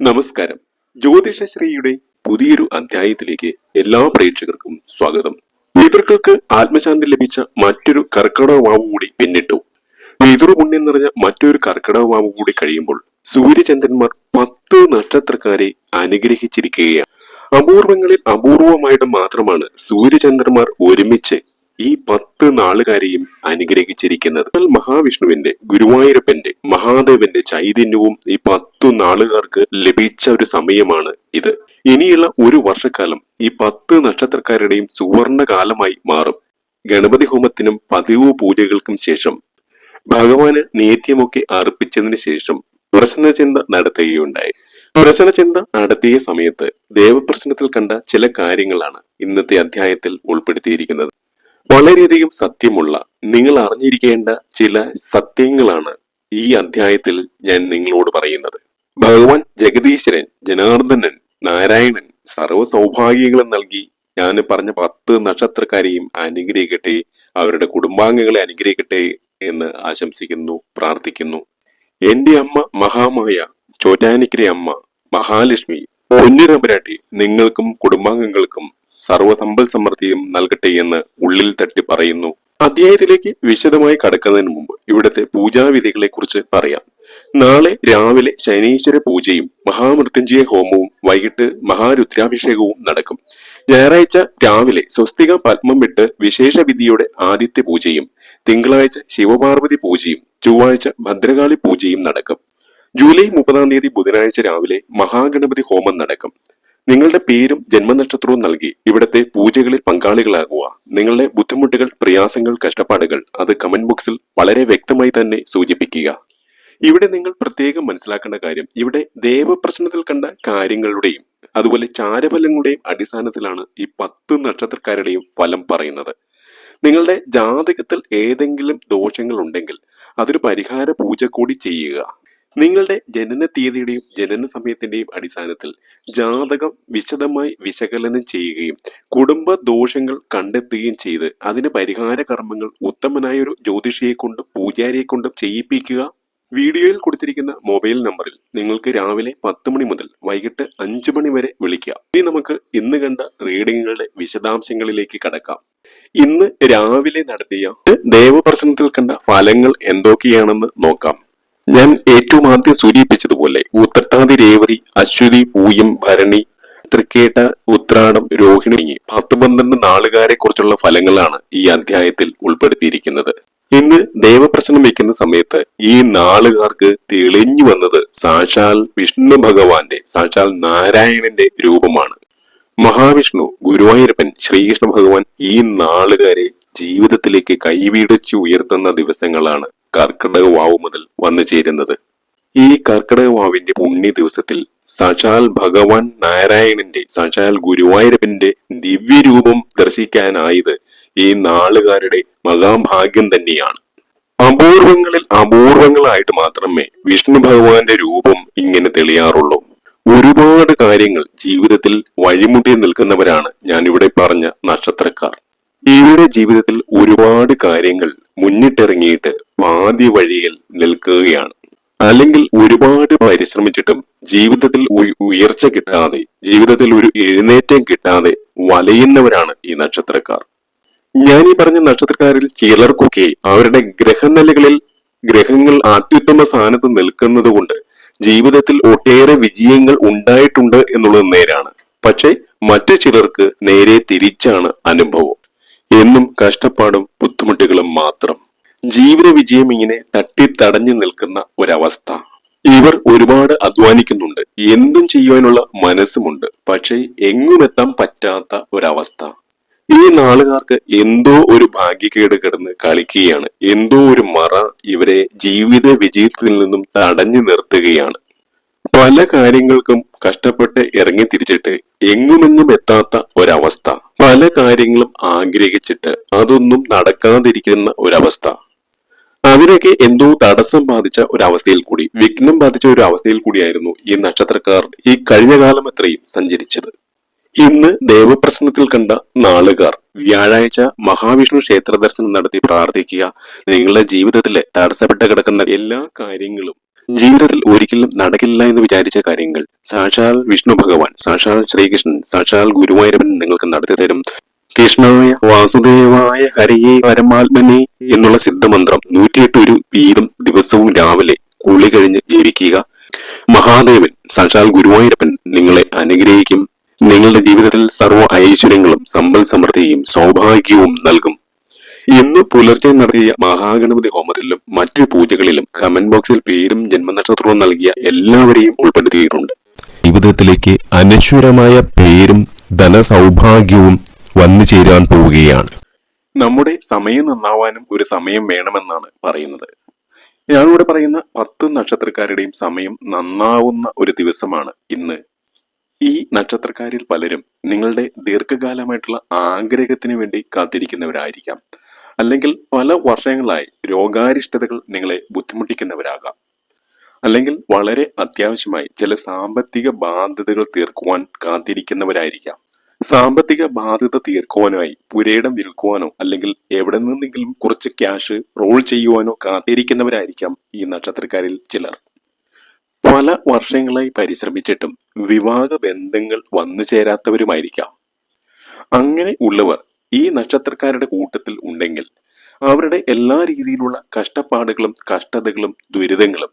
നമസ്കാരം. ജ്യോതിഷശ്രീയുടെ പുതിയൊരു അധ്യായത്തിലേക്ക് എല്ലാ പ്രേക്ഷകർക്കും സ്വാഗതം. പിതൃക്കൾക്ക് ആത്മശാന്തി ലഭിച്ച മറ്റൊരു കർക്കിടക കൂടി പിന്നിട്ടു. പിതൃപുണ്യം നിറഞ്ഞ മറ്റൊരു കർക്കിടക കൂടി കഴിയുമ്പോൾ സൂര്യചന്ദ്രന്മാർ പത്ത് നക്ഷത്രക്കാരെ അനുഗ്രഹിച്ചിരിക്കുകയാണ്. അപൂർവങ്ങളിൽ അപൂർവമായിട്ട് മാത്രമാണ് സൂര്യചന്ദ്രന്മാർ ഒരുമിച്ച് ഈ പത്ത് നാളുകാരെയും അനുഗ്രഹിച്ചിരിക്കുന്നത്. മഹാവിഷ്ണുവിന്റെ ഗുരുവായൂരപ്പന്റെ മഹാദേവന്റെ ചൈതന്യവും ഈ പത്തു നാളുകാർക്ക് ലഭിച്ച ഒരു സമയമാണ് ഇത്. ഇനിയുള്ള ഒരു വർഷക്കാലം ഈ പത്ത് നക്ഷത്രക്കാരുടെയും സുവർണ കാലമായി മാറും. ഗണപതി ഹോമത്തിനും പതിവ് പൂജകൾക്കും ശേഷം ഭഗവാന് നേത്യമൊക്കെ അർപ്പിച്ചതിന് ശേഷം പ്രശ്നചിന്ത നടത്തുകയുണ്ടായി. പ്രശ്നചിന്ത നടത്തിയ സമയത്ത് ദേവപ്രശ്നത്തിൽ കണ്ട ചില കാര്യങ്ങളാണ് ഇന്നത്തെ അധ്യായത്തിൽ ഉൾപ്പെടുത്തിയിരിക്കുന്നത്. വളരെയധികം സത്യമുള്ള നിങ്ങൾ അറിഞ്ഞിരിക്കേണ്ട ചില സത്യങ്ങളാണ് ഈ അധ്യായത്തിൽ ഞാൻ നിങ്ങളോട് പറയുന്നത്. ഭഗവാൻ ജഗദീശ്വരൻ ജനാർദ്ദനൻ നാരായണൻ സർവ സൗഭാഗ്യങ്ങളും നൽകി ഞാൻ പറഞ്ഞ പത്ത് നക്ഷത്രക്കാരെയും അനുഗ്രഹിക്കട്ടെ അവരുടെ കുടുംബാംഗങ്ങളെ അനുഗ്രഹിക്കട്ടെ എന്ന് ആശംസിക്കുന്നു പ്രാർത്ഥിക്കുന്നു. എന്റെ അമ്മ മഹാമായ ചോറ്റാനിക്കരെ അമ്മ മഹാലക്ഷ്മി പൊന്നുരമ്പരാട്ടി നിങ്ങൾക്കും കുടുംബാംഗങ്ങൾക്കും സർവസമ്പൽ സമൃദ്ധിയും നൽകട്ടെ എന്ന് ഉള്ളിൽ തട്ടി പറയുന്നു. അധ്യായത്തിലേക്ക് വിശദമായി കടക്കുന്നതിന് മുമ്പ് ഇവിടുത്തെ പൂജാവിധികളെ കുറിച്ച് പറയാം. നാളെ രാവിലെ ശനീശ്വര പൂജയും മഹാമൃത്യുഞ്ജയ ഹോമവും വൈകിട്ട് മഹാരുദ്രാഭിഷേകവും നടക്കും. ഞായറാഴ്ച രാവിലെ സ്വസ്തിക പത്മം വിട്ട് വിശേഷ ആദിത്യ പൂജയും തിങ്കളാഴ്ച ശിവപാർവതി പൂജയും ചൊവ്വാഴ്ച ഭദ്രകാളി പൂജയും നടക്കും. ജൂലൈ മുപ്പതാം തീയതി ബുധനാഴ്ച രാവിലെ മഹാഗണപതി ഹോമം നടക്കും. നിങ്ങളുടെ പേരും ജന്മനക്ഷത്രവും നൽകി ഇവിടത്തെ പൂജകളിൽ പങ്കാളികളാകുക നിങ്ങളുടെ ബുദ്ധിമുട്ടുകൾ പ്രയാസങ്ങൾ കഷ്ടപ്പാടുകൾ അത് കമന്റ് ബോക്സിൽ വളരെ വ്യക്തമായി തന്നെ സൂചിപ്പിക്കുക. ഇവിടെ നിങ്ങൾ പ്രത്യേകം മനസ്സിലാക്കേണ്ട കാര്യം ഇവിടെ ദേവപ്രശ്നത്തിൽ കണ്ട കാര്യങ്ങളുടെയും അതുപോലെ ചാരഫലങ്ങളുടെയും അടിസ്ഥാനത്തിലാണ് ഈ പത്ത് നക്ഷത്രക്കാരുടെയും ഫലം പറയുന്നത്. നിങ്ങളുടെ ജാതകത്തിൽ ഏതെങ്കിലും ദോഷങ്ങൾ ഉണ്ടെങ്കിൽ അതൊരു പരിഹാര പൂജ കൂടി ചെയ്യുക. നിങ്ങളുടെ ജനന തീയതിയുടെയും ജനന സമയത്തിന്റെയും അടിസ്ഥാനത്തിൽ ജാതകം വിശദമായി വിശകലനം ചെയ്യുകയും കുടുംബ ദോഷങ്ങൾ കണ്ടെത്തുകയും ചെയ്ത് അതിന് പരിഹാര കർമ്മങ്ങൾ ഉത്തമനായ ഒരു ജ്യോതിഷിയെ കൊണ്ടും പൂജാരിയെ കൊണ്ടും ചെയ്യിപ്പിക്കുക. വീഡിയോയിൽ കൊടുത്തിരിക്കുന്ന മൊബൈൽ നമ്പറിൽ നിങ്ങൾക്ക് രാവിലെ പത്ത് മണി മുതൽ വൈകിട്ട് അഞ്ചു മണി വരെ വിളിക്കാം. ഇനി നമുക്ക് ഇന്ന് കണ്ട റീഡിങ്ങുകളുടെ വിശദാംശങ്ങളിലേക്ക് കടക്കാം. ഇന്ന് രാവിലെ നടത്തിയ ദേവപ്രശ്നത്തിൽ കണ്ട ഫലങ്ങൾ എന്തൊക്കെയാണെന്ന് നോക്കാം. ഞാൻ ഏറ്റവും ആദ്യം സൂചിപ്പിച്ചതുപോലെ ഉത്രട്ടാതി രേവതി അശ്വതി പൂയം ഭരണി തൃക്കേട്ട ഉത്രാടം രോഹിണി പത്ത് പന്ത്രണ്ട് നാളുകാരെ കുറിച്ചുള്ള ഫലങ്ങളാണ് ഈ അധ്യായത്തിൽ ഉൾപ്പെടുത്തിയിരിക്കുന്നത്. ഇന്ന് ദേവപ്രശ്നം വയ്ക്കുന്ന സമയത്ത് ഈ നാളുകാർക്ക് തെളിഞ്ഞു വന്നത് സാക്ഷാൽ വിഷ്ണു ഭഗവാന്റെ സാക്ഷാൽ നാരായണന്റെ രൂപമാണ്. മഹാവിഷ്ണു ഗുരുവായൂരപ്പൻ ശ്രീകൃഷ്ണ ഭഗവാൻ ഈ നാളുകാരെ ജീവിതത്തിലേക്ക് കൈവീടിച്ചു ഉയർത്തുന്ന ദിവസങ്ങളാണ്. കർക്കിടക വാവ് മുതൽ വന്നു ചേരുന്നത്. ഈ കർക്കിടക വാവിന്റെ പുണ്യ ദിവസത്തിൽ സാക്ഷാൽ ഭഗവാൻ നാരായണന്റെ സാക്ഷാൽ ഗുരുവായൂരപ്പന്റെ ദിവ്യരൂപം ദർശിക്കാനായത് ഈ നാളുകാരുടെ മഹാഭാഗ്യം തന്നെയാണ്. അപൂർവങ്ങളിൽ അപൂർവങ്ങളായിട്ട് മാത്രമേ വിഷ്ണു ഭഗവാന്റെ രൂപം ഇങ്ങനെ തെളിയാറുള്ളൂ. ഒരുപാട് കാര്യങ്ങൾ ജീവിതത്തിൽ വഴിമുട്ടി നിൽക്കുന്നവരാണ് ഞാനിവിടെ പറഞ്ഞ നക്ഷത്രക്കാർ. ഇവരുടെ ജീവിതത്തിൽ ഒരുപാട് കാര്യങ്ങൾ മുന്നിട്ടിറങ്ങിയിട്ട് പാതി വഴിയിൽ നിൽക്കുകയാണ്. അല്ലെങ്കിൽ ഒരുപാട് പരിശ്രമിച്ചിട്ടും ജീവിതത്തിൽ ഉയർച്ച കിട്ടാതെ ജീവിതത്തിൽ ഒരു എഴുന്നേറ്റം കിട്ടാതെ വലയുന്നവരാണ് ഈ നക്ഷത്രക്കാർ. ഞാൻ ഈ പറഞ്ഞ നക്ഷത്രക്കാരിൽ ചിലർക്കൊക്കെ അവരുടെ ഗ്രഹനിലകളിൽ ഗ്രഹങ്ങൾ അത്യുത്തമ സ്ഥാനത്ത് നിൽക്കുന്നത് കൊണ്ട് ജീവിതത്തിൽ ഒട്ടേറെ വിജയങ്ങൾ ഉണ്ടായിട്ടുണ്ട് എന്നുള്ളത് നേരാണ്. പക്ഷെ മറ്റു ചിലർക്ക് നേരെ തിരിച്ചാണ് അനുഭവം. എന്നും കഷ്ടപ്പാടും ബുദ്ധിമുട്ടുകളും മാത്രം. ജീവിത വിജയം ഇങ്ങനെ തട്ടി തടഞ്ഞു നിൽക്കുന്ന ഒരവസ്ഥ. ഇവർ ഒരുപാട് അധ്വാനിക്കുന്നുണ്ട്. എന്തും ചെയ്യുവാനുള്ള മനസ്സുമുണ്ട്. പക്ഷേ എങ്ങുമെത്താൻ പറ്റാത്ത ഒരവസ്ഥ. ഈ നാളുകാർക്ക് എന്തോ ഒരു ഭാഗ്യക്കേട് കിടന്ന് കളിക്കുകയാണ്. എന്തോ ഒരു മറ ഇവരെ ജീവിത വിജയത്തിൽ നിന്നും തടഞ്ഞു നിർത്തുകയാണ്. പല കാര്യങ്ങൾക്കും കഷ്ടപ്പെട്ട് ഇറങ്ങി തിരിച്ചിട്ട് എങ്ങുമെങ്ങും എത്താത്ത ഒരവസ്ഥ. പല കാര്യങ്ങളും ആഗ്രഹിച്ചിട്ട് അതൊന്നും നടക്കാതിരിക്കുന്ന ഒരവസ്ഥ. അതിനൊക്കെ എന്തോ തടസ്സം ബാധിച്ച ഒരവസ്ഥയിൽ കൂടി വിഘ്നം ബാധിച്ച ഒരു അവസ്ഥയിൽ കൂടിയായിരുന്നു ഈ നക്ഷത്രക്കാർ ഈ കഴിഞ്ഞ കാലം എത്രയും സഞ്ചരിച്ചത്. ഇന്ന് ദേവപ്രശ്നത്തിൽ കണ്ട നാളുകാർ വ്യാഴാഴ്ച മഹാവിഷ്ണു ക്ഷേത്ര ദർശനം നടത്തി പ്രാർത്ഥിക്കുക നിങ്ങളുടെ ജീവിതത്തിലെ തടസ്സപ്പെട്ട് കിടക്കുന്ന എല്ലാ കാര്യങ്ങളും ജീവിതത്തിൽ ഒരിക്കലും നടക്കില്ല എന്ന് വിചാരിച്ച കാര്യങ്ങൾ സാക്ഷാൽ വിഷ്ണു ഭഗവാൻ സാക്ഷാൽ ശ്രീകൃഷ്ണൻ സാക്ഷാൽ ഗുരുവായൂരപ്പൻ നിങ്ങൾക്ക് നടത്തി തരും. കൃഷ്ണായ വാസുദേവായ ഹരിയേ പരമാത്മനെ എന്നുള്ള സിദ്ധമന്ത്രം നൂറ്റിയെട്ട് ഒരു വീതം ദിവസവും രാവിലെ കുളി കഴിഞ്ഞ് ജീവിക്കുക. മഹാദേവൻ സാക്ഷാൽ ഗുരുവായൂരപ്പൻ നിങ്ങളെ അനുഗ്രഹിക്കും. നിങ്ങളുടെ ജീവിതത്തിൽ സർവ ഐശ്വര്യങ്ങളും സമ്പൽ സമൃദ്ധിയും സൗഭാഗ്യവും നൽകും. ഇന്ന് പുലർച്ചെ നടത്തിയ മഹാഗണപതി ഹോമത്തിലും മറ്റു പൂജകളിലും കമന്റ് ബോക്സിൽ പേരും ജന്മനക്ഷത്രവും നൽകിയ എല്ലാവരെയും ഉൾപ്പെടുത്തിയിട്ടുണ്ട്. ജീവിതത്തിലേക്ക് അനശ്വരമായ പേരും ധനസൗഭാഗ്യവും വന്നു ചേരാൻ പോവുകയാണ്. നമ്മുടെ സമയം നന്നാവാനും ഒരു സമയം വേണമെന്നാണ് പറയുന്നത്. ഞാനിവിടെ പറയുന്ന പത്ത് നക്ഷത്രക്കാരുടെയും സമയം നന്നാവുന്ന ഒരു ദിവസമാണ് ഇന്ന്. ഈ നക്ഷത്രക്കാരിൽ പലരും നിങ്ങളുടെ ദീർഘകാലമായിട്ടുള്ള ആഗ്രഹത്തിന് വേണ്ടി കാത്തിരിക്കുന്നവരായിരിക്കാം. അല്ലെങ്കിൽ പല വർഷങ്ങളായി രോഗാരിഷ്ടതകൾ നിങ്ങളെ ബുദ്ധിമുട്ടിക്കുന്നവരാകാം. അല്ലെങ്കിൽ വളരെ അത്യാവശ്യമായി ചില സാമ്പത്തിക ബാധ്യതകൾ തീർക്കുവാൻ കാത്തിരിക്കുന്നവരായിരിക്കാം. സാമ്പത്തിക ബാധ്യത തീർക്കുവാനായി പുരയിടം വിൽക്കുവാനോ അല്ലെങ്കിൽ എവിടെ നിന്നെങ്കിലും കുറച്ച് ക്യാഷ് റോൾ ചെയ്യുവാനോ കാത്തിരിക്കുന്നവരായിരിക്കാം ഈ നക്ഷത്രക്കാരിൽ ചിലർ. പല വർഷങ്ങളായി പരിശ്രമിച്ചിട്ടും വിവാഹ ബന്ധങ്ങൾ വന്നു ചേരാത്തവരുമായിരിക്കാം അങ്ങനെ ഉള്ളവർ ഈ നക്ഷത്രക്കാരുടെ കൂട്ടത്തിൽ ഉണ്ടെങ്കിൽ അവരുടെ എല്ലാ രീതിയിലുള്ള കഷ്ടപ്പാടുകളും കഷ്ടതകളും ദുരിതങ്ങളും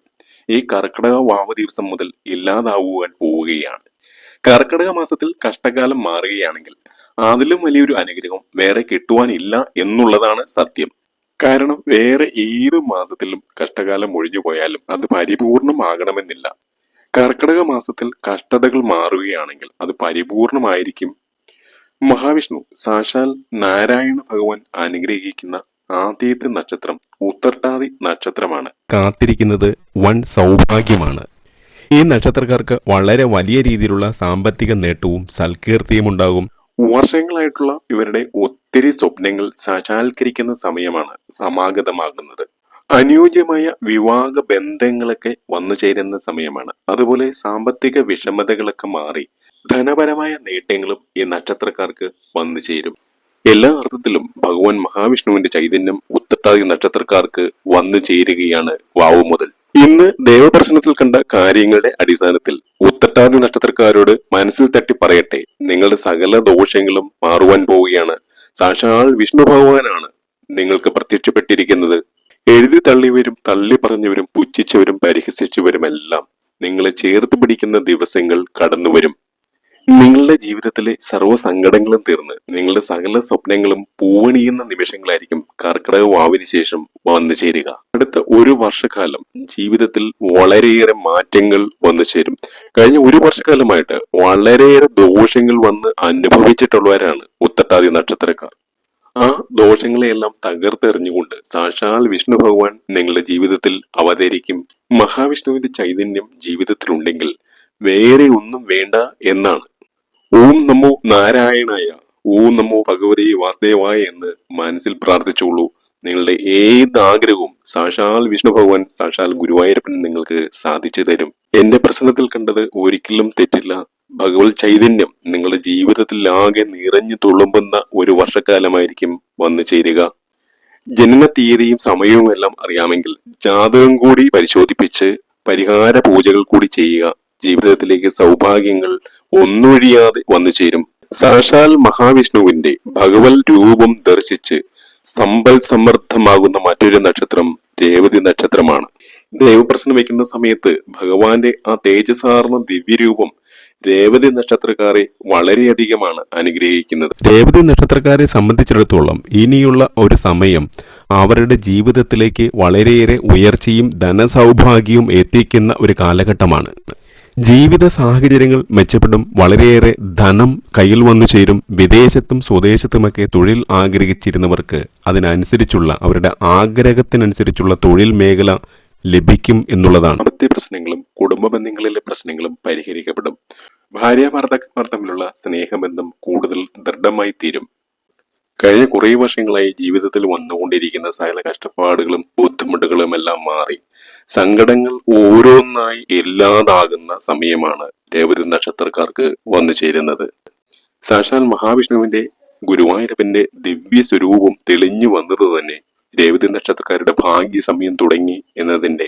ഈ കർക്കിടക വാവ് ദിവസം മുതൽ ഇല്ലാതാവുവാൻ പോവുകയാണ്. കർക്കിടക മാസത്തിൽ കഷ്ടകാലം മാറുകയാണെങ്കിൽ അതിലും വലിയൊരു അനുഗ്രഹം വേറെ കിട്ടുവാനില്ല എന്നുള്ളതാണ് സത്യം. കാരണം വേറെ ഏത് മാസത്തിലും കഷ്ടകാലം ഒഴിഞ്ഞു പോയാലും അത് പരിപൂർണമാകണമെന്നില്ല. കർക്കിടക മാസത്തിൽ കഷ്ടതകൾ മാറുകയാണെങ്കിൽ അത് പരിപൂർണമായിരിക്കും മഹാവിഷ്ണു സാക്ഷാൽ നാരായണ ഭഗവാൻ അനുഗ്രഹിക്കുന്ന ആദ്യത്തെ നക്ഷത്രം ഉത്തർട്ടാതി നക്ഷത്രമാണ്. കാത്തിരിക്കുന്നത് വൻ സൗഭാഗ്യമാണ്. ഈ നക്ഷത്രക്കാർക്ക് വളരെ വലിയ രീതിയിലുള്ള സാമ്പത്തിക നേട്ടവും സൽകീർത്തിയും ഉണ്ടാകും. വർഷങ്ങളായിട്ടുള്ള ഇവരുടെ ഒത്തിരി സ്വപ്നങ്ങൾ സാക്ഷാത്കരിക്കുന്ന സമയമാണ് സമാഗതമാകുന്നത്. അനുയോജ്യമായ വിവാഹ ബന്ധങ്ങളൊക്കെ വന്നു ചേരുന്ന സമയമാണ്. അതുപോലെ സാമ്പത്തിക വിഷമതകളൊക്കെ മാറി ധനപരമായ നേട്ടങ്ങളും ഈ നക്ഷത്രക്കാർക്ക് വന്നു ചേരും. എല്ലാ അർത്ഥത്തിലും ഭഗവാൻ മഹാവിഷ്ണുവിന്റെ ചൈതന്യം ഉത്തട്ടാതി നക്ഷത്രക്കാർക്ക് വന്നു ചേരുകയാണ് വാവു മുതൽ. ഇന്ന് ദേവദർശനത്തിൽ കണ്ട കാര്യങ്ങളുടെ അടിസ്ഥാനത്തിൽ ഉത്തട്ടാതി നക്ഷത്രക്കാരോട് മനസ്സിൽ തട്ടി പറയട്ടെ. നിങ്ങളുടെ സകല ദോഷങ്ങളും മാറുവാൻ പോവുകയാണ്. സാക്ഷാൽ വിഷ്ണു ഭഗവാനാണ് നിങ്ങൾക്ക് പ്രത്യക്ഷപ്പെട്ടിരിക്കുന്നത്. എഴുതി തള്ളിയവരും തള്ളി പറഞ്ഞവരും പുച്ഛിച്ചവരും പരിഹസിച്ചവരുമെല്ലാം നിങ്ങളെ ചേർത്ത് പിടിക്കുന്ന ദിവസങ്ങൾ കടന്നുവരും. നിങ്ങളുടെ ജീവിതത്തിലെ സർവ സങ്കടങ്ങളും തീർന്ന് നിങ്ങളുടെ സകല സ്വപ്നങ്ങളും പൂവണിയുന്ന നിമിഷങ്ങളായിരിക്കും കർക്കിടക വാവിന് ശേഷം വന്നു ചേരുക. അടുത്ത ഒരു വർഷക്കാലം ജീവിതത്തിൽ വളരെയേറെ മാറ്റങ്ങൾ വന്നു ചേരും. കഴിഞ്ഞ ഒരു വർഷക്കാലമായിട്ട് വളരെയേറെ ദോഷങ്ങൾ വന്ന് അനുഭവിച്ചിട്ടുള്ളവരാണ് ഉത്തട്ടാതി നക്ഷത്രക്കാർ. ആ ദോഷങ്ങളെയെല്ലാം തകർത്തെറിഞ്ഞുകൊണ്ട് സാക്ഷാൽ വിഷ്ണു ഭഗവാൻ നിങ്ങളുടെ ജീവിതത്തിൽ അവതരിക്കും. മഹാവിഷ്ണുവിന്റെ ചൈതന്യം ജീവിതത്തിലുണ്ടെങ്കിൽ വേറെ ഒന്നും വേണ്ട എന്നാണ് ഓം നമോ നാരായണായ ഓം നമോ ഭഗവതി വാസുദേവായ എന്ന് മനസ്സിൽ പ്രാർത്ഥിച്ചോളൂ നിങ്ങളുടെ ഏത് ആഗ്രഹവും സാക്ഷാൽ വിഷ്ണു ഭഗവാൻ സാക്ഷാൽ ഗുരുവായൂരപ്പൻ നിങ്ങൾക്ക് സാധിച്ചു തരും. എന്റെ പ്രസംഗത്തിൽ കണ്ടത് ഒരിക്കലും തെറ്റില്ല. ഭഗവത് ചൈതന്യം നിങ്ങളുടെ ജീവിതത്തിൽ ആകെ നിറഞ്ഞു തുളുമ്പുന്ന ഒരു വർഷക്കാലമായിരിക്കും വന്നു ചേരുക. ജനന തീയതിയും സമയവും എല്ലാം അറിയാമെങ്കിൽ ജാതകം കൂടി പരിശോധിപ്പിച്ച് പരിഹാര പൂജകൾ കൂടി ചെയ്യുക. ജീവിതത്തിലേക്ക് സൗഭാഗ്യങ്ങൾ ഒന്നൊഴിയാതെ വന്നു ചേരും. സാക്ഷാൽ മഹാവിഷ്ണുവിന്റെ ഭഗവത് രൂപം ദർശിച്ച് സമ്പൽ സമൃദ്ധമാകുന്ന മറ്റൊരു നക്ഷത്രം രേവതി നക്ഷത്രമാണ്. ദേവപ്രശ്നം വയ്ക്കുന്ന സമയത്ത് ഭഗവാന്റെ ആ തേജസാർന്ന ദിവ്യരൂപം രേവതി നക്ഷത്രക്കാരെ വളരെയധികമാണ് അനുഗ്രഹിക്കുന്നത്. രേവതി നക്ഷത്രക്കാരെ സംബന്ധിച്ചിടത്തോളം ഇനിയുള്ള ഒരു സമയം അവരുടെ ജീവിതത്തിലേക്ക് വളരെയേറെ ഉയർച്ചയും ധനസൗഭാഗ്യവും എത്തിക്കുന്ന ഒരു കാലഘട്ടമാണ്. ജീവിത സാഹചര്യങ്ങൾ മെച്ചപ്പെടും. വളരെയേറെ ധനം കയ്യിൽ വന്നു ചേരും. വിദേശത്തും സ്വദേശത്തുമൊക്കെ തൊഴിൽ ആഗ്രഹിച്ചിരുന്നവർക്ക് അതിനനുസരിച്ചുള്ള അവരുടെ ആഗ്രഹത്തിനനുസരിച്ചുള്ള തൊഴിൽ മേഖല ലഭിക്കും എന്നുള്ളതാണ്. പ്രശ്നങ്ങളും കുടുംബ ബന്ധങ്ങളിലെ പ്രശ്നങ്ങളും പരിഹരിക്കപ്പെടും. ഭാര്യ ഭർത്താക്കന്മാർ തമ്മിലുള്ള സ്നേഹബന്ധം കൂടുതൽ ദൃഢമായി തീരും. കഴിഞ്ഞ കുറേ വർഷങ്ങളായി ജീവിതത്തിൽ വന്നുകൊണ്ടിരിക്കുന്ന സകല കഷ്ടപ്പാടുകളും ബുദ്ധിമുട്ടുകളും എല്ലാം മാറി. സങ്കടങ്ങൾ ഓരോന്നായി ഇല്ലാതാകുന്ന സമയമാണ് രേവതി നക്ഷത്രക്കാർക്ക് വന്നു ചേരുന്നത്. സാക്ഷാൽ മഹാവിഷ്ണുവിന്റെ ഗുരുവായൂരപ്പന്റെ ദിവ്യ സ്വരൂപം തെളിഞ്ഞു വന്നത് തന്നെ രേവതി നക്ഷത്രക്കാരുടെ ഭാഗ്യ സമയം തുടങ്ങി എന്നതിന്റെ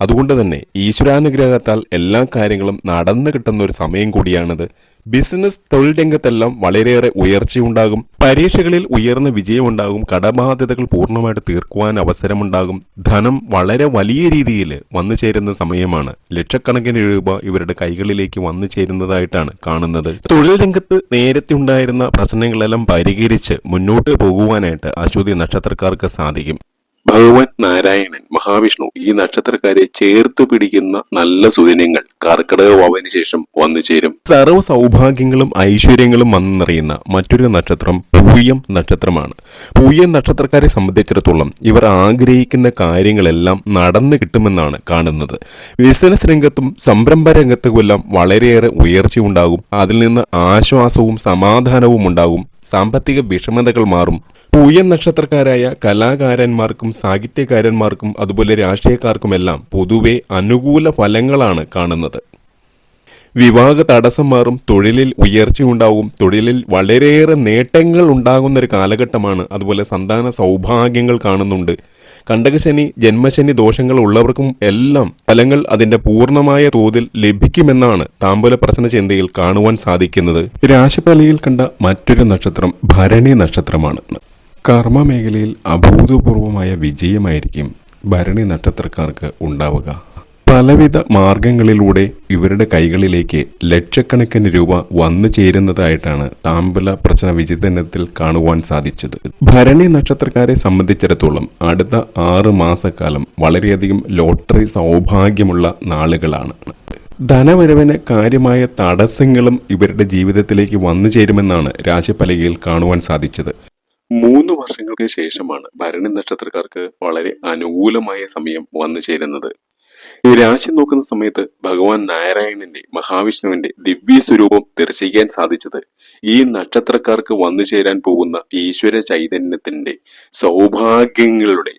അതുകൊണ്ട് തന്നെ ഈശ്വരാനുഗ്രഹത്താൽ എല്ലാ കാര്യങ്ങളും നടന്നു കിട്ടുന്ന ഒരു സമയം കൂടിയാണിത്. ബിസിനസ് തൊഴിൽ രംഗത്തെല്ലാം വളരെയേറെ ഉയർച്ചയുണ്ടാകും. പരീക്ഷകളിൽ ഉയർന്ന വിജയമുണ്ടാകും. കടബാധ്യതകൾ പൂർണമായിട്ട് തീർക്കുവാൻ അവസരമുണ്ടാകും. ധനം വളരെ വലിയ രീതിയിൽ വന്നു ചേരുന്ന സമയമാണ്. ലക്ഷക്കണക്കിന് രൂപ ഇവരുടെ കൈകളിലേക്ക് വന്നു ചേരുന്നതായിട്ടാണ് കാണുന്നത്. തൊഴിൽ രംഗത്ത് നേരത്തെ ഉണ്ടായിരുന്ന പ്രശ്നങ്ങളെല്ലാം പരിഹരിച്ച് മുന്നോട്ട് പോകുവാനായിട്ട് അശ്വതി നക്ഷത്രക്കാർക്ക് സാധിക്കും. ഭഗവാൻ നാരായണൻ മഹാവിഷ്ണു ഈ നക്ഷത്രക്കാരെ ചേർത്ത് പിടിക്കുന്ന നല്ല സുദിനങ്ങൾ കർക്കിടക വാവിന് ശേഷം വന്നു ചേരും. സർവ സൗഭാഗ്യങ്ങളും ഐശ്വര്യങ്ങളും വന്നെന്നറിയുന്ന മറ്റൊരു നക്ഷത്രം പൂയം നക്ഷത്രമാണ്. പൂയം നക്ഷത്രക്കാരെ സംബന്ധിച്ചിടത്തോളം ഇവർ ആഗ്രഹിക്കുന്ന കാര്യങ്ങളെല്ലാം നടന്നു കിട്ടുമെന്നാണ് കാണുന്നത്. ബിസിനസ് രംഗത്തും സംരംഭ രംഗത്തുമെല്ലാം വളരെയേറെ ഉയർച്ചയുണ്ടാകും. അതിൽ നിന്ന് ആശ്വാസവും സമാധാനവും ഉണ്ടാകും. സാമ്പത്തിക വിഷമതകൾ മാറും. പൂയൻ നക്ഷത്രക്കാരായ കലാകാരന്മാർക്കും സാഹിത്യകാരന്മാർക്കും അതുപോലെ രാഷ്ട്രീയക്കാർക്കുമെല്ലാം പൊതുവെ അനുകൂല ഫലങ്ങളാണ് കാണുന്നത്. വിവാഹ തടസ്സം മാറും തൊഴിലിൽ ഉയർച്ചയുണ്ടാവും തൊഴിലിൽ വളരെയേറെ നേട്ടങ്ങൾ ഉണ്ടാകുന്ന ഒരു കാലഘട്ടമാണ് അതുപോലെ സന്താന സൗഭാഗ്യങ്ങൾ കാണുന്നുണ്ട്. കണ്ടകശനി ജന്മശനി ദോഷങ്ങൾ ഉള്ളവർക്കും എല്ലാം ഫലങ്ങൾ അതിന്റെ പൂർണമായ തോതിൽ ലഭിക്കുമെന്നാണ് താമ്പൂല പ്രസന്ന ചിന്തയിൽ കാണുവാൻ സാധിക്കുന്നത്. രാശിഫലയിൽ കണ്ട മറ്റൊരു നക്ഷത്രം ഭരണി നക്ഷത്രമാണ്. കർമ്മ മേഖലയിൽ അഭൂതപൂർവമായ വിജയമായിരിക്കും ഭരണി നക്ഷത്രക്കാർക്ക് ഉണ്ടാവുക. പലവിധ മാർഗങ്ങളിലൂടെ ഇവരുടെ കൈകളിലേക്ക് ലക്ഷക്കണക്കിന് രൂപ വന്നു ചേരുന്നതായിട്ടാണ് താമ്പല പ്രശ്ന വിചിതനത്തിൽ കാണുവാൻ സാധിച്ചത്. ഭരണി നക്ഷത്രക്കാരെ സംബന്ധിച്ചിടത്തോളം അടുത്ത ആറ് മാസക്കാലം വളരെയധികം ലോട്ടറി സൗഭാഗ്യമുള്ള നാളുകളാണ്. ധനവരവിന് കാര്യമായ തടസ്സങ്ങളും ഇവരുടെ ജീവിതത്തിലേക്ക് വന്നു ചേരുമെന്നാണ് രാശിപ്പലകയിൽ കാണുവാൻ സാധിച്ചത്. മൂന്ന് വർഷങ്ങൾക്ക് ശേഷമാണ് ഭരണി നക്ഷത്രക്കാർക്ക് വളരെ അനുകൂലമായ സമയം വന്നു ചേരുന്നത്. ഈ രാശി നോക്കുന്ന സമയത്ത് ഭഗവാൻ നാരായണന്റെ മഹാവിഷ്ണുവിന്റെ ദിവ്യ സ്വരൂപം ദർശിക്കാൻ സാധിച്ചത് ഈ നക്ഷത്രക്കാർക്ക് വന്നു ചേരാൻ പോകുന്ന ഈശ്വര ചൈതന്യത്തിന്റെ സൗഭാഗ്യങ്ങളുടെ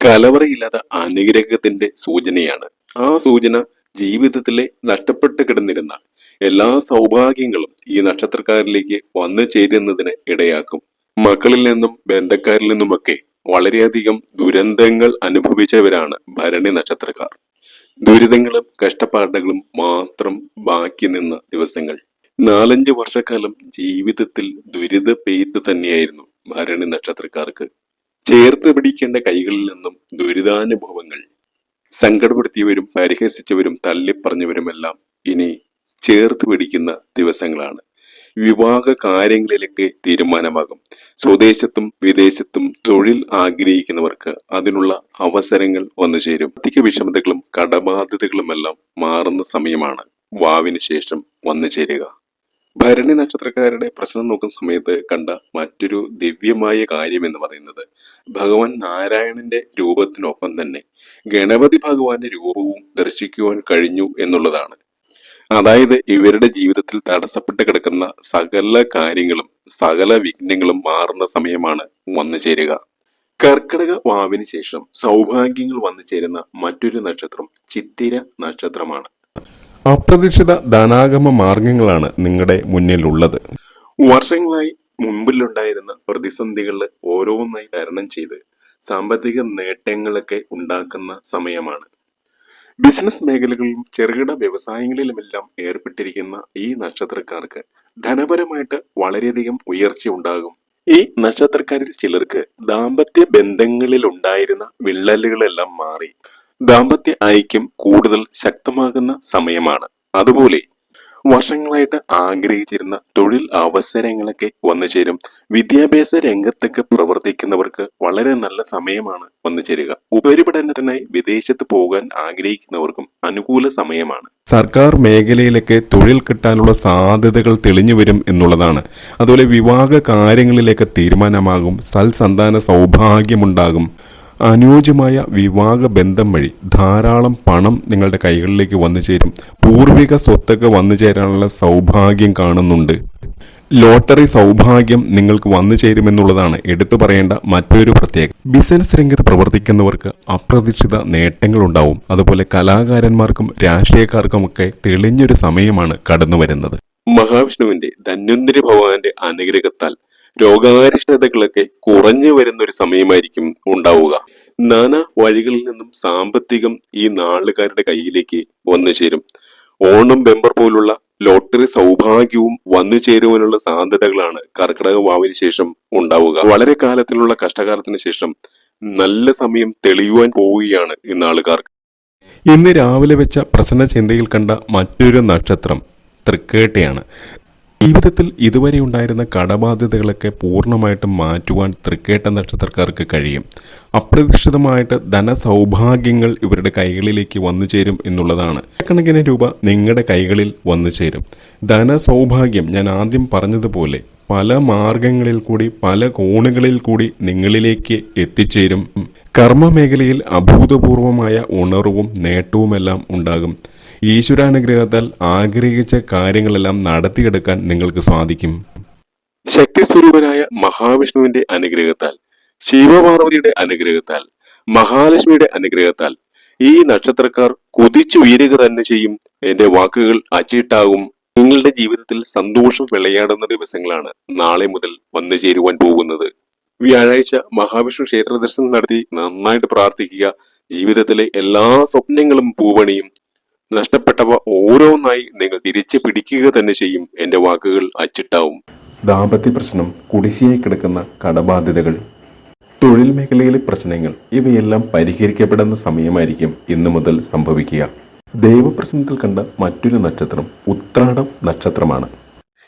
കലവറയില്ലാത്ത അനുഗ്രഹത്തിന്റെ സൂചനയാണ്. ആ സൂചന ജീവിതത്തിലെ നഷ്ടപ്പെട്ട് കിടന്നിരുന്ന എല്ലാ സൗഭാഗ്യങ്ങളും ഈ നക്ഷത്രക്കാരിലേക്ക് വന്നു ചേരുന്നതിന് ഇടയാക്കും. മക്കളിൽ നിന്നും ബന്ധക്കാരിൽ നിന്നുമൊക്കെ വളരെയധികം ദുരന്തങ്ങൾ അനുഭവിച്ചവരാണ് ഭരണി നക്ഷത്രക്കാർ. ദുരിതങ്ങളും കഷ്ടപ്പാടുകളും മാത്രം ബാക്കി നിന്ന ദിവസങ്ങൾ. നാലഞ്ച് വർഷക്കാലം ജീവിതത്തിൽ ദുരിത പെയ്ത്ത് തന്നെയായിരുന്നു ഭരണി നക്ഷത്രക്കാർക്ക്. ചേർത്ത് പിടിക്കേണ്ട കൈകളിൽ നിന്നും ദുരിതാനുഭവങ്ങൾ സങ്കടപ്പെടുത്തിയവരും പരിഹസിച്ചവരും തള്ളിപ്പറഞ്ഞവരുമെല്ലാം ഇനി ചേർത്ത് പിടിക്കുന്ന ദിവസങ്ങളാണ്. വിവാഹ കാര്യങ്ങളിലൊക്കെ തീരുമാനമാകും. സ്വദേശത്തും വിദേശത്തും തൊഴിൽ ആഗ്രഹിക്കുന്നവർക്ക് അതിനുള്ള അവസരങ്ങൾ വന്നു ചേരും. അധിക വിഷമതകളും കടബാധ്യതകളുമെല്ലാം മാറുന്ന സമയമാണ് വാവിന് ശേഷം വന്നു ചേരുക. ഭരണി നക്ഷത്രക്കാരുടെ പ്രശ്നം നോക്കുന്ന സമയത്ത് കണ്ട മറ്റൊരു ദിവ്യമായ കാര്യം എന്ന് പറയുന്നത് ഭഗവാൻ നാരായണന്റെ രൂപത്തിനൊപ്പം തന്നെ ഗണപതി ഭഗവാന്റെ രൂപവും ദർശിക്കുവാൻ കഴിഞ്ഞു എന്നുള്ളതാണ്. അതായത് ഇവരുടെ ജീവിതത്തിൽ തടസ്സപ്പെട്ട് കിടക്കുന്ന സകല കാര്യങ്ങളും സകല വിഘ്നങ്ങളും മാറുന്ന സമയമാണ് വന്നു ചേരുക. കർക്കിടക വാവിന് ശേഷം സൗഭാഗ്യങ്ങൾ വന്നു ചേരുന്ന മറ്റൊരു നക്ഷത്രം ചിത്തിര നക്ഷത്രമാണ്. അപ്രതീക്ഷിത ധനാഗമ മാർഗങ്ങളാണ് നിങ്ങളുടെ മുന്നിലുള്ളത്. വർഷങ്ങളായി മുമ്പിലുണ്ടായിരുന്ന പ്രതിസന്ധികളിൽ ഓരോന്നായി തരണം ചെയ്ത് സാമ്പത്തിക നേട്ടങ്ങളൊക്കെ ഉണ്ടാക്കുന്ന സമയമാണ്. ബിസിനസ് മേഖലകളിലും ചെറുകിട വ്യവസായങ്ങളിലുമെല്ലാം ഏർപ്പെട്ടിരിക്കുന്ന ഈ നക്ഷത്രക്കാർക്ക് ധനപരമായിട്ട് വളരെയധികം ഉയർച്ച ഉണ്ടാകും. ഈ നക്ഷത്രക്കാരിൽ ചിലർക്ക് ദാമ്പത്യ ബന്ധങ്ങളിൽ ഉണ്ടായിരുന്ന വിള്ളലുകളെല്ലാം മാറി. ദാമ്പത്യ ഐക്യം കൂടുതൽ ശക്തമാകുന്ന സമയമാണ്. അതുപോലെ വർഷങ്ങളായിട്ട് ആഗ്രഹിച്ചിരുന്ന തൊഴിൽ അവസരങ്ങളൊക്കെ വന്നു ചേരും. വിദ്യാഭ്യാസ രംഗത്തൊക്കെ പ്രവർത്തിക്കുന്നവർക്ക് വളരെ നല്ല സമയമാണ് വന്നു ചേരുക. ഉപരിപഠനത്തിനായി വിദേശത്ത് പോകാൻ ആഗ്രഹിക്കുന്നവർക്കും അനുകൂല സമയമാണ്. സർക്കാർ മേഖലയിലൊക്കെ തൊഴിൽ കിട്ടാനുള്ള സാധ്യതകൾ തെളിഞ്ഞു വരും എന്നുള്ളതാണ്. അതുപോലെ വിവാഹ കാര്യങ്ങളിലേക്ക് തീരുമാനമാകും. സൽസന്താന സൗഭാഗ്യമുണ്ടാകും. അനുയോജ്യമായ വിവാഹ ബന്ധം വഴി ധാരാളം പണം നിങ്ങളുടെ കൈകളിലേക്ക് വന്നു ചേരും. പൂർവിക സ്വത്തൊക്കെ വന്നു ചേരാനുള്ള സൗഭാഗ്യം കാണുന്നുണ്ട്. ലോട്ടറി സൗഭാഗ്യം നിങ്ങൾക്ക് വന്നു ചേരുമെന്നുള്ളതാണ് എടുത്തു പറയേണ്ട മറ്റൊരു പ്രത്യേകത. ബിസിനസ് രംഗത്ത് പ്രവർത്തിക്കുന്നവർക്ക് അപ്രതീക്ഷിത നേട്ടങ്ങൾ ഉണ്ടാവും അതുപോലെ കലാകാരന്മാർക്കും രാഷ്ട്രീയക്കാർക്കുമൊക്കെ തെളിഞ്ഞൊരു സമയമാണ് കടന്നു വരുന്നത് മഹാവിഷ്ണുവിന്റെ ധന്വന്തരി ഭഗവാന്റെ അനുഗ്രഹത്താൽ രോഗാരിഷ്ടതകളൊക്കെ കുറഞ്ഞു വരുന്ന ഒരു സമയമായിരിക്കും ഉണ്ടാവുക. നാനാ വഴികളിൽ നിന്നും സാമ്പത്തികം ഈ നാളുകാരുടെ കയ്യിലേക്ക് വന്നു ചേരും. ഓണം ബെമ്പർ പോലുള്ള ലോട്ടറി സൗഭാഗ്യവും വന്നു ചേരുവാനുള്ള സാധ്യതകളാണ് കർക്കിടക വാവിന് ശേഷം ഉണ്ടാവുക. വളരെ കാലത്തിലുള്ള കഷ്ടകാലത്തിന് ശേഷം നല്ല സമയം തെളിയുവാൻ പോവുകയാണ് ഈ നാളുകാർക്ക്. ഇന്ന് രാവിലെ വെച്ച പ്രസന്ന ചിന്തയിൽ കണ്ട മറ്റൊരു നക്ഷത്രം തൃക്കേട്ടയാണ്. ജീവിതത്തിൽ ഇതുവരെ ഉണ്ടായിരുന്ന കടബാധ്യതകളൊക്കെ പൂർണമായിട്ടും മാറ്റുവാൻ തൃക്കേട്ട നക്ഷത്രക്കാർക്ക് കഴിയും. അപ്രതീക്ഷിതമായിട്ട് ധനസൗഭാഗ്യങ്ങൾ ഇവരുടെ കൈകളിലേക്ക് വന്നു ചേരും എന്നുള്ളതാണ്. കണക്കിന് രൂപ നിങ്ങളുടെ കൈകളിൽ വന്നു ചേരും. ധനസൗഭാഗ്യം ഞാൻ ആദ്യം പറഞ്ഞതുപോലെ പല മാർഗങ്ങളിൽ കൂടി പല കോണുകളിൽ കൂടി നിങ്ങളിലേക്ക് എത്തിച്ചേരും. കർമ്മ മേഖലയിൽ അഭൂതപൂർവമായ ഉണർവും നേട്ടവുമെല്ലാം ഉണ്ടാകും. ഈശ്വരാനുഗ്രഹത്താൽ ആഗ്രഹിച്ച കാര്യങ്ങളെല്ലാം നടത്തിയെടുക്കാൻ നിങ്ങൾക്ക് സാധിക്കും. ശക്തി സ്വരൂപനായ മഹാവിഷ്ണുവിന്റെ അനുഗ്രഹത്താൽ ശിവപാർവതിയുടെ അനുഗ്രഹത്താൽ മഹാലക്ഷ്മിയുടെ അനുഗ്രഹത്താൽ ഈ നക്ഷത്രക്കാർ കുതിച്ചുയരുക തന്നെ ചെയ്യും. എന്റെ വാക്കുകൾ അച്ചിട്ടാകും. നിങ്ങളുടെ ജീവിതത്തിൽ സന്തോഷം വിളയാടുന്ന ദിവസങ്ങളാണ് നാളെ മുതൽ വന്നു ചേരുവാൻ പോകുന്നത്. വ്യാഴാഴ്ച മഹാവിഷ്ണു ക്ഷേത്ര ദർശനം നടത്തി നന്നായിട്ട് പ്രാർത്ഥിക്കുക. ജീവിതത്തിലെ എല്ലാ സ്വപ്നങ്ങളും പൂവണിയും നഷ്ടപ്പെട്ടവ ഓരോന്നായി നിങ്ങൾ തിരിച്ചു പിടിക്കുക തന്നെ ചെയ്യും. എന്റെ വാക്കുകൾ അച്ചിട്ടാവും. ദാമ്പത്യ പ്രശ്നം കുടിശ്ശിയായി കിടക്കുന്ന കടബാധ്യതകൾ തൊഴിൽ മേഖലയിലെ പ്രശ്നങ്ങൾ ഇവയെല്ലാം പരിഹരിക്കപ്പെടുന്ന സമയമായിരിക്കും ഇന്നു മുതൽ സംഭവിക്കുക. ദൈവപ്രശ്നത്തിൽ കണ്ട മറ്റൊരു നക്ഷത്രം ഉത്രാടം നക്ഷത്രമാണ്.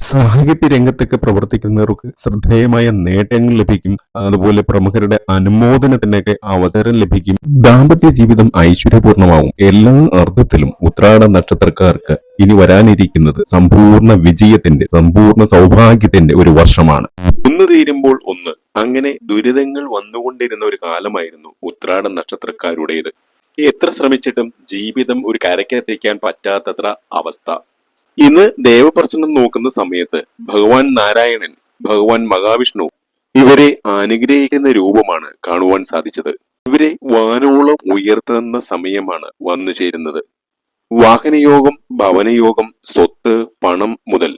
സാഹിത്യ രംഗത്തൊക്കെ പ്രവർത്തിക്കുന്നവർക്ക് ശ്രദ്ധേയമായ നേട്ടങ്ങൾ ലഭിക്കും. അതുപോലെ പ്രമുഖരുടെ അനുമോദനത്തിനൊക്കെ അവസരം ലഭിക്കും. ദാമ്പത്യ ജീവിതം ഐശ്വര്യപൂർണമാവും. എല്ലാ അർത്ഥത്തിലും ഉത്രാട നക്ഷത്രക്കാർക്ക് ഇനി വരാനിരിക്കുന്നത് സമ്പൂർണ വിജയത്തിന്റെ സമ്പൂർണ സൗഭാഗ്യത്തിന്റെ ഒരു വർഷമാണ്. ഒന്ന് തീരുമ്പോൾ ഒന്ന് അങ്ങനെ ദുരിതങ്ങൾ വന്നുകൊണ്ടിരുന്ന ഒരു കാലമായിരുന്നു ഉത്രാട നക്ഷത്രക്കാരുടേത്. എത്ര ശ്രമിച്ചിട്ടും ജീവിതം ഒരു കരക്കെത്തിക്കാൻ പറ്റാത്തത്ര അവസ്ഥ. ഇന്ന് ദേവപ്രശ്നം നോക്കുന്ന സമയത്ത് ഭഗവാൻ നാരായണൻ ഭഗവാൻ മഹാവിഷ്ണു ഇവരെ അനുഗ്രഹിക്കുന്ന രൂപമാണ് കാണുവാൻ സാധിച്ചത്. ഇവരെ വാനോളം ഉയർത്തുന്ന സമയമാണ് വന്നു ചേരുന്നത്. വാഹനയോഗം ഭവനയോഗം സ്വത്ത് പണം മുതൽ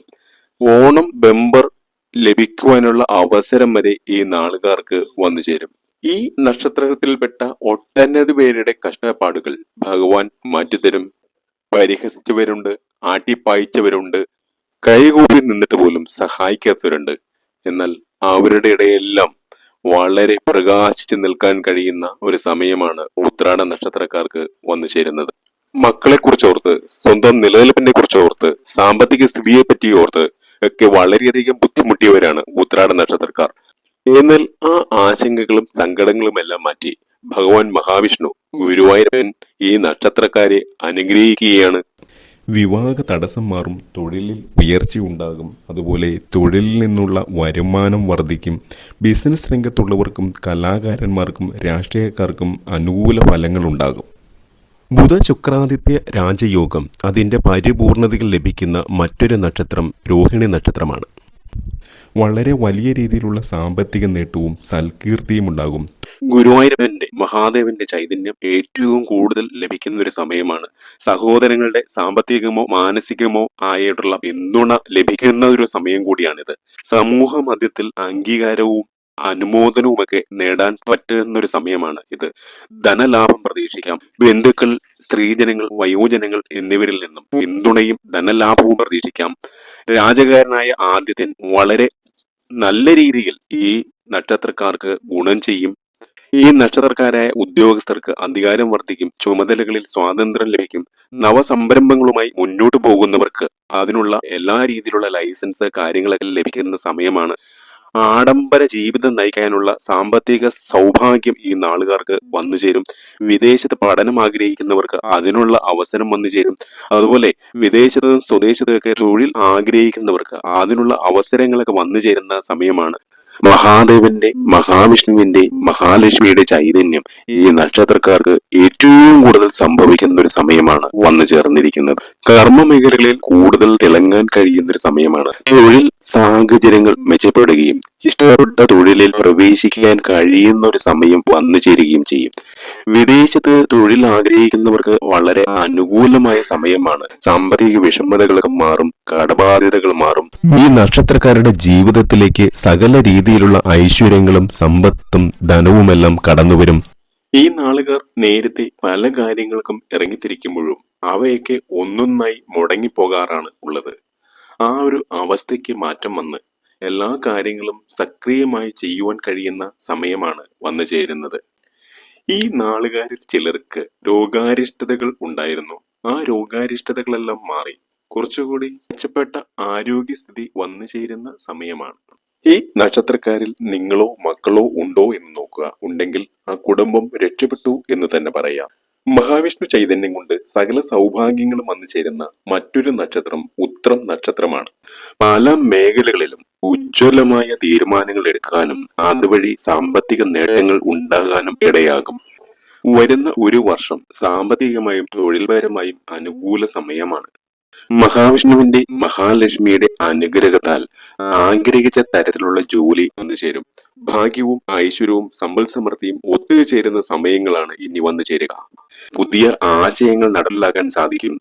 ഓണം ബെമ്പർ ലഭിക്കുവാനുള്ള അവസരം വരെ ഈ നാളുകാർക്ക് വന്നു ചേരും. ഈ നക്ഷത്രത്തിൽപ്പെട്ട ഒട്ടനവധി പേരുടെ കഷ്ടപ്പാടുകൾ ഭഗവാൻ മാറ്റിത്തരും. പരിഹസിച്ചവരുണ്ട്. ആട്ടിപ്പായിച്ചവരുണ്ട് കൈകൂപ്പി നിന്നിട്ട് പോലും സഹായിക്കാത്തവരുണ്ട്. എന്നാൽ അവരുടെ ഇടയെല്ലാം വളരെ പ്രകാശിച്ചു നിൽക്കാൻ കഴിയുന്ന ഒരു സമയമാണ് ഉത്രാട നക്ഷത്രക്കാർക്ക് വന്നു ചേരുന്നത്. മക്കളെ കുറിച്ചോർത്ത് സ്വന്തം നിലനിൽപ്പിനെ കുറിച്ചോർത്ത് സാമ്പത്തിക സ്ഥിതിയെ പറ്റി ഓർത്ത് ഒക്കെ വളരെയധികം ബുദ്ധിമുട്ടിയവരാണ് ഉത്രാട നക്ഷത്രക്കാർ. എന്നാൽ ആ ആശങ്കകളും സങ്കടങ്ങളും എല്ലാം മാറ്റി ഭഗവാൻ മഹാവിഷ്ണു ഗുരുവായൂരപ്പൻ ഈ നക്ഷത്രക്കാരെ അനുഗ്രഹിക്കുകയാണ് വിവാഹ തടസ്സം മാറും തൊഴിലിൽ ഉയർച്ചയുണ്ടാകും അതുപോലെ തൊഴിലിൽ നിന്നുള്ള വരുമാനം വർദ്ധിക്കും. ബിസിനസ് രംഗത്തുള്ളവർക്കും കലാകാരന്മാർക്കും രാഷ്ട്രീയക്കാർക്കും അനുകൂല ഫലങ്ങളുണ്ടാകും ബുധ ശുക്രാദിത്യ രാജയോഗം അതിന്റെ പരിപൂർണതയിൽ ലഭിക്കുന്ന മറ്റൊരു നക്ഷത്രം രോഹിണി നക്ഷത്രമാണ്. വളരെ വലിയ രീതിയിലുള്ള സാമ്പത്തിക നേട്ടവും സൽകീർത്തിയും ഉണ്ടാകും ഗുരുവായൂരപ്പന്റെ മഹാദേവന്റെ ചൈതന്യം ഏറ്റവും കൂടുതൽ ലഭിക്കുന്ന ഒരു സമയമാണ്. സഹോദരങ്ങളുടെ സാമ്പത്തികമോ മാനസികമോ ആയിട്ടുള്ള പിന്തുണ ലഭിക്കുന്ന ഒരു സമയം കൂടിയാണിത്. സമൂഹ മധ്യത്തിൽ അംഗീകാരവും അനുമോദനവുമൊക്കെ നേടാൻ പറ്റുന്ന ഒരു സമയമാണ് ഇത്. ധനലാഭം പ്രതീക്ഷിക്കാം. ബന്ധുക്കൾ സ്ത്രീജനങ്ങൾ വയോജനങ്ങൾ എന്നിവരിൽ നിന്നും പിന്തുണയും ധനലാഭവും പ്രതീക്ഷിക്കാം. രാജകാരനായ ആദ്യത്തെ വളരെ നല്ല രീതിയിൽ ഈ നക്ഷത്രക്കാർക്ക് ഗുണം ചെയ്യും. ഈ നക്ഷത്രക്കാരായ ഉദ്യോഗസ്ഥർക്ക് അധികാരം വർദ്ധിക്കും. ചുമതലകളിൽ സ്വാതന്ത്ര്യം ലഭിക്കും. നവസംരംഭങ്ങളുമായി മുന്നോട്ട് പോകുന്നവർക്ക് അതിനുള്ള എല്ലാ രീതിയിലുള്ള ലൈസൻസ് കാര്യങ്ങളൊക്കെ ലഭിക്കുന്ന സമയമാണ്. ആഡംബര ജീവിതം നയിക്കാനുള്ള സാമ്പത്തിക സൗഭാഗ്യം ഈ നാളുകാർക്ക് വന്നു ചേരും. വിദേശത്ത് പഠനം ആഗ്രഹിക്കുന്നവർക്ക് അതിനുള്ള അവസരം വന്നു ചേരും. അതുപോലെ വിദേശത്തും സ്വദേശത്തൊക്കെ തൊഴിൽ ആഗ്രഹിക്കുന്നവർക്ക് അതിനുള്ള അവസരങ്ങളൊക്കെ വന്നു ചേരുന്ന സമയമാണ്. മഹാദേവന്റെ മഹാവിഷ്ണുവിന്റെ മഹാലക്ഷ്മിയുടെ ചൈതന്യം ഈ നക്ഷത്രക്കാർക്ക് ഏറ്റവും കൂടുതൽ സംഭവിക്കുന്ന ഒരു സമയമാണ് വന്നു ചേർന്നിരിക്കുന്നത്. കർമ്മ മേഖലകളിൽ കൂടുതൽ തിളങ്ങാൻ കഴിയുന്ന ഒരു സമയമാണ്. തൊഴിൽ സാഹചര്യങ്ങൾ മെച്ചപ്പെടുകയും ഇഷ്ടപ്പെട്ട തൊഴിലിൽ പ്രവേശിക്കാൻ കഴിയുന്ന ഒരു സമയം വന്നു ചേരുകയും ചെയ്യും. വിദേശത്ത് തൊഴിൽ ആഗ്രഹിക്കുന്നവർക്ക് വളരെ അനുകൂലമായ സമയമാണ്. സാമ്പത്തിക വിഷമതകളൊക്കെ മാറും കടബാധ്യതകൾ മാറും. ഈ നക്ഷത്രക്കാരുടെ ജീവിതത്തിലേക്ക് സകല രീതിയിലുള്ള ഐശ്വര്യങ്ങളും സമ്പത്തും ധനവുമെല്ലാം കടന്നുവരും. ഈ നാളുകാർ നേരത്തെ പല കാര്യങ്ങൾക്കും ഇറങ്ങിത്തിരിക്കുമ്പോഴും അവയൊക്കെ ഒന്നൊന്നായി മുടങ്ങിപ്പോകാറാണ് ഉള്ളത്. ആ ഒരു അവസ്ഥയ്ക്ക് മാറ്റം വന്ന് എല്ലാ കാര്യങ്ങളും സക്രിയമായി ചെയ്യുവാൻ കഴിയുന്ന സമയമാണ് വന്നു ചേരുന്നത്. ഈ നാളുകാരിൽ ചിലർക്ക് രോഗാരിഷ്ടതകൾ ഉണ്ടായിരുന്നു. ആ രോഗാരിഷ്ടതകളെല്ലാം മാറി കുറച്ചുകൂടി മെച്ചപ്പെട്ട ആരോഗ്യസ്ഥിതി വന്നു ചേരുന്ന സമയമാണ്. ഈ നക്ഷത്രക്കാരിൽ നിങ്ങളോ മക്കളോ ഉണ്ടോ എന്ന് നോക്കുക. ഉണ്ടെങ്കിൽ ആ കുടുംബം രക്ഷപ്പെട്ടു എന്ന് തന്നെ പറയാം. മഹാവിഷ്ണു ചൈതന്യം കൊണ്ട് സകല സൗഭാഗ്യങ്ങളും വന്നു ചേരുന്ന മറ്റൊരു നക്ഷത്രം ഉത്രം നക്ഷത്രമാണ്. പല മേഖലകളിലും ഉജ്ജ്വലമായ തീരുമാനങ്ങൾ എടുക്കാനും അതുവഴി സാമ്പത്തിക നേട്ടങ്ങൾ ഉണ്ടാകാനും ഇടയാകും. വരുന്ന ഒരു വർഷം സാമ്പത്തികമായും തൊഴിൽപരമായും അനുകൂല സമയമാണ്. മഹാവിഷ്ണുവിന്റെ മഹാലക്ഷ്മിയുടെ അനുഗ്രഹത്താൽ ആഗ്രഹിച്ച തരത്തിലുള്ള ജോലി വന്നു ചേരും. ഭാഗ്യവും ഐശ്വര്യവും സമ്പൽ സമൃദ്ധിയും ഒത്തുചേരുന്ന സമയങ്ങളാണ് ഇനി വന്നു ചേരുക. പുതിയ ആശയങ്ങൾ നടപ്പിലാക്കാൻ സാധിക്കും.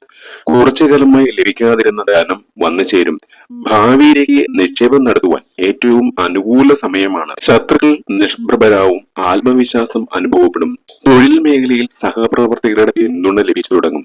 കുറച്ചു കാലമായി ലഭിക്കാതിരുന്ന ധനം വന്നു ചേരും. ഭാവിയിലേക്ക് നിക്ഷേപം നടത്തുവാൻ ഏറ്റവും അനുകൂല സമയമാണ്. ശത്രുക്കൾ നിഷ്പ്രഭരാവും ആത്മവിശ്വാസം അനുഭവപ്പെടും. തൊഴിൽ മേഖലയിൽ സഹപ്രവർത്തകരുടെ പിന്തുണ ലഭിച്ചു തുടങ്ങും.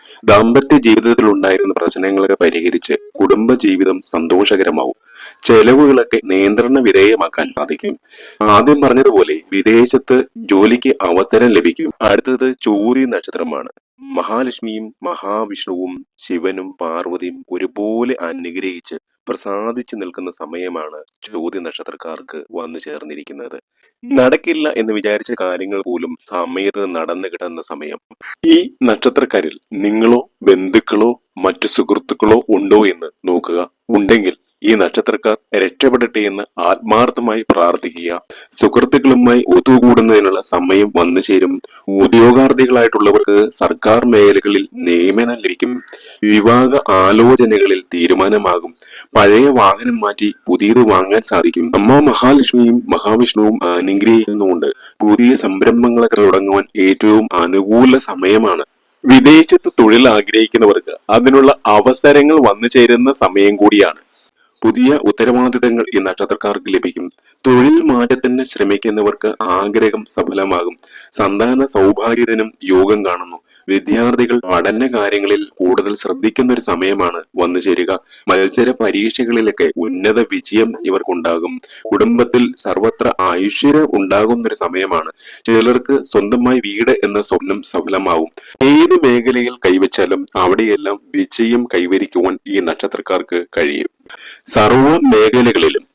ദാമ്പത്യ ജീവിതത്തിൽ ഉണ്ടായിരുന്ന പ്രശ്നങ്ങളൊക്കെ പരിഹരിച്ച് കുടുംബ ജീവിതം സന്തോഷകരമാവും. ചെലവുകളൊക്കെ നിയന്ത്രണ വിധേയമാക്കാൻ സാധിക്കും. ആദ്യം പറഞ്ഞതുപോലെ വിദേശത്ത് ജോലിക്ക് അവസരം ലഭിക്കും. അടുത്തത് ചോതി നക്ഷത്രമാണ്. മഹാലക്ഷ്മിയും മഹാവിഷ്ണുവും ശിവനും പാർവതിയും ഒരുപോലെ അനുഗ്രഹിച്ച് പ്രസാദിച്ചു നിൽക്കുന്ന സമയമാണ് ചോദ്യ നക്ഷത്രക്കാർക്ക് വന്നു ചേർന്നിരിക്കുന്നത്. നടക്കില്ല എന്ന് വിചാരിച്ച കാര്യങ്ങൾ പോലും സമയത്ത് നടന്നു കിട്ടുന്ന സമയം. ഈ നക്ഷത്രക്കാരിൽ നിങ്ങളോ ബന്ധുക്കളോ മറ്റു സുഹൃത്തുക്കളോ ഉണ്ടോ എന്ന് നോക്കുക. ഉണ്ടെങ്കിൽ ഈ നക്ഷത്രക്കാർ രക്ഷപ്പെടട്ടെ എന്ന് ആത്മാർത്ഥമായി പ്രാർത്ഥിക്കുക. സുഹൃത്തുക്കളുമായി ഒത്തുകൂടുന്നതിനുള്ള സമയം വന്നു ചേരും. ഉദ്യോഗാർത്ഥികളായിട്ടുള്ളവർക്ക് സർക്കാർ മേഖലകളിൽ നിയമനം ലഭിക്കും. വിവാഹ ആലോചനകളിൽ തീരുമാനമാകും. പഴയ വാഹനം മാറ്റി പുതിയത് വാങ്ങാൻ സാധിക്കും. അമ്മ മഹാലക്ഷ്മിയും മഹാവിഷ്ണുവും അനുഗ്രഹിക്കുന്നുണ്ട്. പുതിയ സംരംഭങ്ങളൊക്കെ തുടങ്ങുവാൻ ഏറ്റവും അനുകൂല സമയമാണ്. വിദേശത്ത് തൊഴിൽ ആഗ്രഹിക്കുന്നവർക്ക് അതിനുള്ള അവസരങ്ങൾ വന്നു ചേരുന്ന സമയം കൂടിയാണ്. പുതിയ ഉത്തരവാദിത്തങ്ങൾ ഈ നക്ഷത്രക്കാർക്ക് ലഭിക്കും. തൊഴിൽ മാറ്റത്തിന് ശ്രമിക്കുന്നവർക്ക് ആഗ്രഹം സഫലമാകും. സന്താന സൗഭാഗ്യത്തിനും യോഗം കാണുന്നു. വിദ്യാർത്ഥികൾ പഠന കാര്യങ്ങളിൽ കൂടുതൽ ശ്രദ്ധിക്കുന്ന ഒരു സമയമാണ് വന്നു ചേരുക. മത്സര പരീക്ഷകളിലൊക്കെ ഉന്നത വിജയം ഇവർക്കുണ്ടാകും. കുടുംബത്തിൽ സർവത്ര ഐശ്വര്യം ഉണ്ടാകുന്ന ഒരു സമയമാണ്. ചിലർക്ക് സ്വന്തമായി വീട് എന്ന സ്വപ്നം സഫലമാവും. ഏത് മേഖലയിൽ കൈവച്ചാലും അവിടെയെല്ലാം വിജയം കൈവരിക്കുവാൻ ഈ നക്ഷത്രക്കാർക്ക് കഴിയും. സർവ മേഖലകളിലും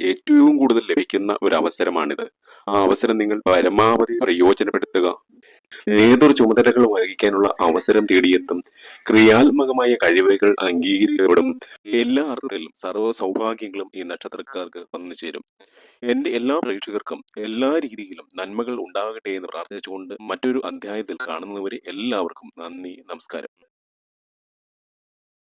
ഏറ്റവും കൂടുതൽ ലഭിക്കുന്ന ഒരു അവസരമാണിത് ആ അവസരം നിങ്ങൾ പരമാവധി പ്രയോജനപ്പെടുത്തുക. ഏതൊരു ചുമതലകൾ വഹിക്കാനുള്ള അവസരം തേടിയെത്തും. ക്രിയാത്മകമായ കഴിവുകൾ അംഗീകരിക്കപ്പെടും. എല്ലാ അർത്ഥത്തിലും സർവ സൗഭാഗ്യങ്ങളും ഈ നക്ഷത്രക്കാർക്ക് വന്നു ചേരും. എന്റെ എല്ലാ പ്രേക്ഷകർക്കും എല്ലാ രീതിയിലും നന്മകൾ ഉണ്ടാകട്ടെ എന്ന് പ്രാർത്ഥിച്ചുകൊണ്ട് മറ്റൊരു അധ്യായത്തിൽ കാണുന്നവരെ എല്ലാവർക്കും നന്ദി നമസ്കാരം.